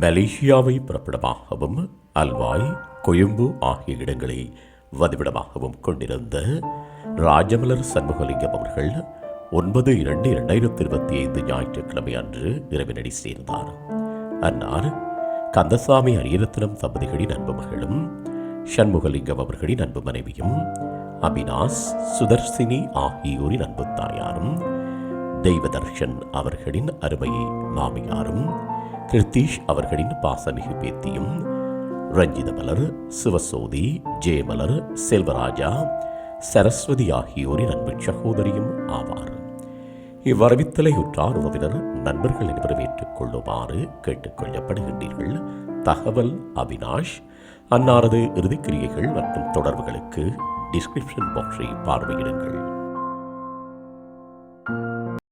மலேசியாவை பிறப்பிடமாகவும் அல்வாய் கொழும்பு ஆகிய இடங்களை வதிவிடமாகவும் கொண்டிருந்த ராஜமலர் சண்முகலிங்கம் அவர்கள் ஒன்பது இரண்டு இரண்டாயிரத்தி இருபத்தி ஐந்து ஞாயிற்றுக்கிழமை அன்று இரவினடி சேர்ந்தார். அன்னார் கந்தசாமி அரியரத்னம் தம்பதிகளின் அன்பு மகளும் சண்முகலிங்கம் அவர்களின் அன்பு மனைவியும் அபினாஸ் சுதர்சினி ஆகியோரின் அன்பு தாயாரும் தெய்வதர்ஷன் அவர்களின் அருமை மாமியாரும் கிருத்தீஷ் அவர்களின் பாசமிகு பேத்தியும் ரஞ்சிதமலர் சிவசோதி ஜெயமலர் செல்வராஜா சரஸ்வதி ஆகியோரின் அன்பு சகோதரியும் ஆவார். இவ்வரவித்தலை உற்றார் உறவினர் நண்பர்கள் அனைவரும் ஏற்றுக்கொள்ளுமாறு கேட்டுக்கொள்ளப்படுகின்றீர்கள் தகவல் அவினாஷ். அன்னாரது இறுதிக்கிரியைகள் மற்றும் தொடர்புகளுக்கு டிஸ்கிரிப்ஷன் பாக்ஸை பார்வையிடுங்கள்.